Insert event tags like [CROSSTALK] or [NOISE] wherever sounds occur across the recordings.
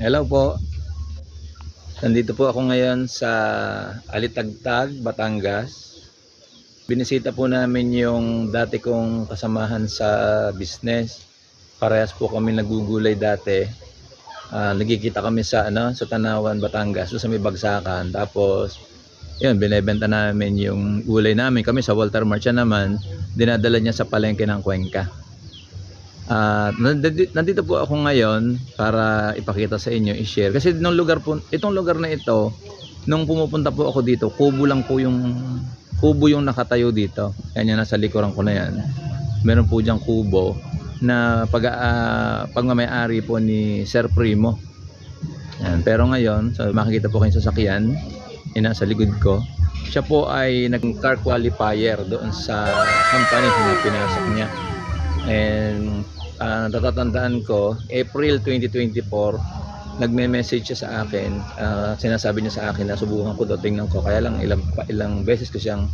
Hello po. Nandito po ako ngayon sa Alitagtag, Batangas. Binisita po namin yung dati kong kasamahan sa business. Parehas po kami nagugulay dati. Ah, nagkikita kami sa ano, sa Tanawan, Batangas, sa may bagsakan. Tapos yun, binebenta namin yung gulay namin. Kami sa Walter Marcha naman, dinadala niya sa palengke ng Cuenca. At nandito, po ako ngayon para ipakita sa inyo, i-share. Kasi nung lugar po, itong lugar na ito, nung pumupunta po ako dito, kubo lang po yung kubo yung nakatayo dito. Yan yung nasa likuran ko na yan. Meron po diyang kubo na pag uh, pagmamayari po ni Sir Primo. Yan. Pero ngayon, so makikita po kayo sa sasakyan, yung nasa likod ko. Siya po ay naging car qualifier doon sa company na pinasok niya. And uh, natatandaan ko, April 2024, nagme-message siya sa akin. ah, sinasabi niya sa akin na subukan ko daw, tingnan ko. Kaya lang ilang, ilang beses ko siyang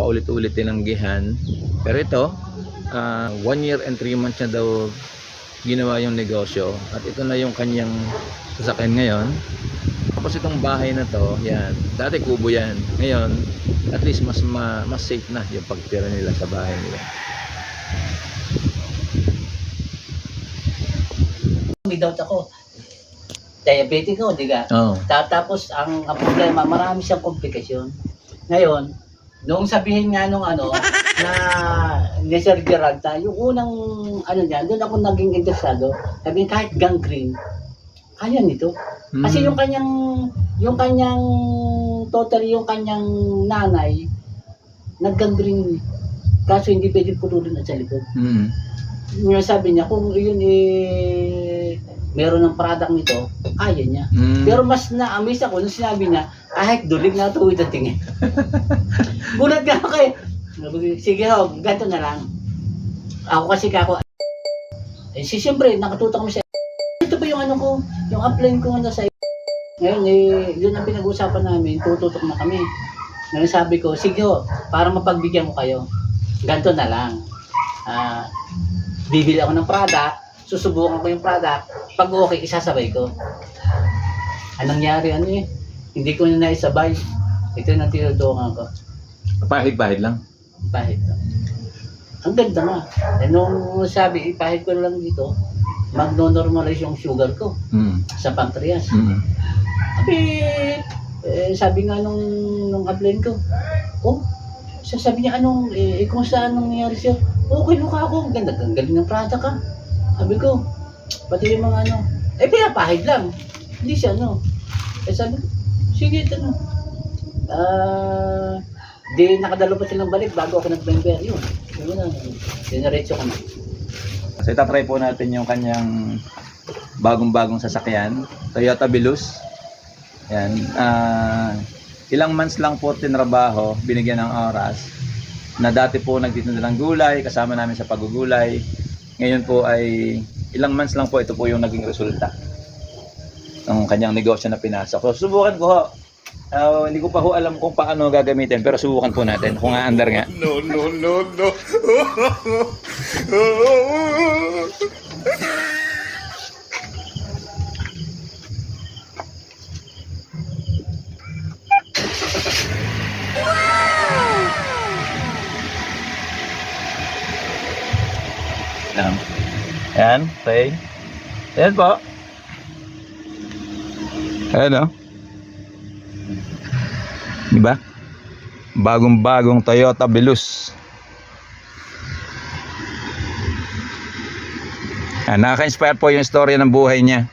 paulit-ulit tinanggihan. Pero ito, ah, one year and three months na daw ginawa yung negosyo. At ito na yung kanyang sasakyan ngayon. Tapos itong bahay na to, yan. Dati kubo yan. Ngayon, at least mas ma, mas safe na yung pagtira nila sa bahay nila. May doubt ako. Diabetic ako, di ka? Oo. Tapos ang, ang problema, marami siyang komplikasyon. Ngayon, nung sabihin nga nung ano, [LAUGHS] na ni Sir Geralta, yung unang ano niya, doon ako naging interesado. Sabi kahit gangrene, kaya nito. Kasi Mm. yung kanyang, yung kanyang, totally yung kanyang nanay, nag-gangrene. Kaso hindi pwede putulin at sa likod. Mm. Yung sabi niya, kung yun eh, meron ng product nito, kaya niya. Mm. Pero mas na-amaze ako nung sinabi niya, kahit dulig na tuwid ang tingin. [LAUGHS] Gulat nga ako eh. Sige ho, ganito na lang. Ako kasi kako, eh si siyempre, nakatutok kami sa [LAUGHS] ito ba yung ano ko, yung upline ko ano sa [LAUGHS] ngayon eh, yun ang pinag-uusapan namin, tututok na kami. Ngayon sabi ko, sige ho, para mapagbigyan ko kayo, ganito na lang. Ah, bibili ako ng product, susubukan ko yung product, pag okay, isasabay ko. Anong nangyari, ano eh, hindi ko na naisabay. Ito yung tinutukan ko. Pahid-pahid lang. Pahit lang. Ang ganda nga. Eh, nung sabi, ipahit ko lang dito, magno-normalize yung sugar ko Mm. sa pancreas. Mm. Sabi, eh, sabi nga nung, nung upline ko, oh, sasabi niya anong, eh, eh kumusta anong nangyari siya? Okay, mukha ako. Ang Ganda, ang galing ng product ka. Sabi ko, pati yung mga ano, eh, pinapahid lang. Hindi siya, ano. Eh, sabi ko, sige, ito na. Ah, di nakadalo pa silang balik bago ako nag-member yun. Yun na, dinaretso ko na. So itatry po natin yung kanyang bagong-bagong sasakyan, Toyota Bilus. Yan. Ah, ilang months lang po tinrabaho, binigyan ng oras. Na dati po nagtitinda ng gulay, kasama namin sa pagugulay. Ngayon po ay ilang months lang po ito po yung naging resulta ng kanyang negosyo na pinasok. So subukan ko ho. Ah, hindi ko pa ho alam kung paano gagamitin pero subukan po natin kung aandar nga. No, no, no, no. [LAUGHS] Yan. Yan, play. Yan po. Ayan o. Diba? Bagong-bagong Toyota Bilus. Yan, nakaka-inspire po yung story ng buhay niya.